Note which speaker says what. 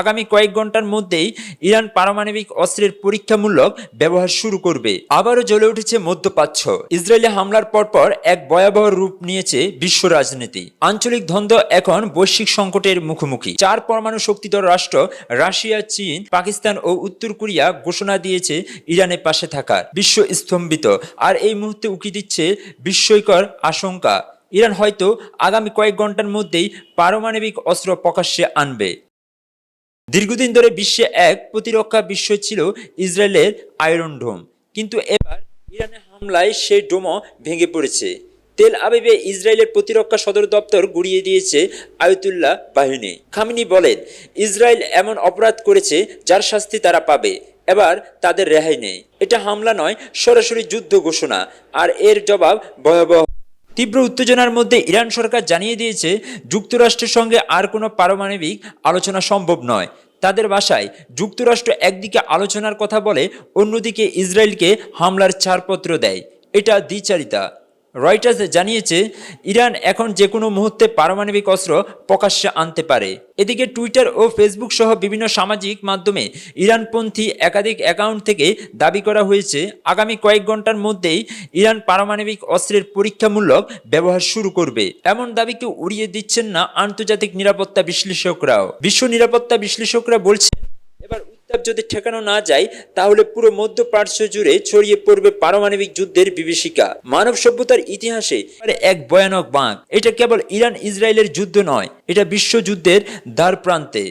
Speaker 1: আগামী কয়েক ঘণ্টার মধ্যেই ইরান পারমাণবিক অস্ত্রের পরীক্ষামূলক ব্যবহার শুরু করবে। আবারও জ্বলে উঠেছে মধ্যপ্রাচ্য। ইসরায়েলি হামলার পরপর এক ভয়াবহ রূপ নিয়েছে বিশ্ব রাজনীতি। আঞ্চলিক দ্বন্দ্ব এখন বৈশ্বিক সংকটের মুখোমুখি। চার পরমাণু শক্তিধর রাষ্ট্র, রাশিয়া, চীন, পাকিস্তান ও উত্তর কোরিয়া ঘোষণা দিয়েছে ইরানের পাশে থাকার। বিশ্ব স্তম্ভিত। আর এই মুহূর্তে উকি দিচ্ছে বিস্ময়কর আশঙ্কা। ইরান হয়তো আগামী কয়েক ঘণ্টার মধ্যেই পারমাণবিক অস্ত্র প্রকাশ্যে আনবে। দীর্ঘদিন ধরে বিশ্বে এক প্রতিরক্ষা বিষয় ছিল ইসরায়েলের আয়রন ডোম। কিন্তু এবার ইরানের হামলায় সেই ডোমও ভেঙে পড়েছে। তেল আবিবে ইসরায়েলের প্রতিরক্ষা সদর দপ্তর গুড়িয়ে দিয়েছে আয়তুল্লাহ বাহিনী। খামিনি বলেন, ইসরায়েল এমন অপরাধ করেছে যার শাস্তি তারা পাবে। এবার তাদের রেহাই নেই। এটা হামলা নয়, সরাসরি যুদ্ধ ঘোষণা। আর এর জবাব ভয়াবহ তীব্র উত্তেজনার মধ্যে ইরান সরকার জানিয়ে দিয়েছে, যুক্তরাষ্ট্রের সঙ্গে আর কোনো পারমাণবিক আলোচনা সম্ভব নয়। তাদের বাসায় যুক্তরাষ্ট্র একদিকে আলোচনার কথা বলে, অন্যদিকে ইসরায়েলকে হামলার ছাড়পত্র দেয়। এটা দ্বিচারিতা। রয়টার্স জানিয়েছে, ইরান এখন যে কোনো মুহূর্তে পারমাণবিক অস্ত্র প্রকাশ্যে আনতে পারে। এদিকে টুইটার ও ফেসবুক সহ বিভিন্ন সামাজিক মাধ্যমে ইরানপন্থী একাধিক অ্যাকাউন্ট থেকে দাবি করা হয়েছে, আগামী কয়েক ঘণ্টার মধ্যেই ইরান পারমাণবিক অস্ত্রের পরীক্ষামূলক ব্যবহার শুরু করবে। এমন দাবিকে উড়িয়ে দিচ্ছেন না আন্তর্জাতিক নিরাপত্তা বিশ্লেষকরাও। বিশ্ব নিরাপত্তা বিশ্লেষকরা বলছেন যদি ঠেকানো না যায়, তাহলে পুরো মধ্য পার্শ্ব জুড়ে ছড়িয়ে পড়বে পারমাণবিক যুদ্ধের বিভীষিকা। মানব সভ্যতার ইতিহাসে এক ভয়ানক বাঁক। এটা কেবল ইরান ইসরায়েলের যুদ্ধ নয়, এটা বিশ্বযুদ্ধের দ্বার প্রান্তে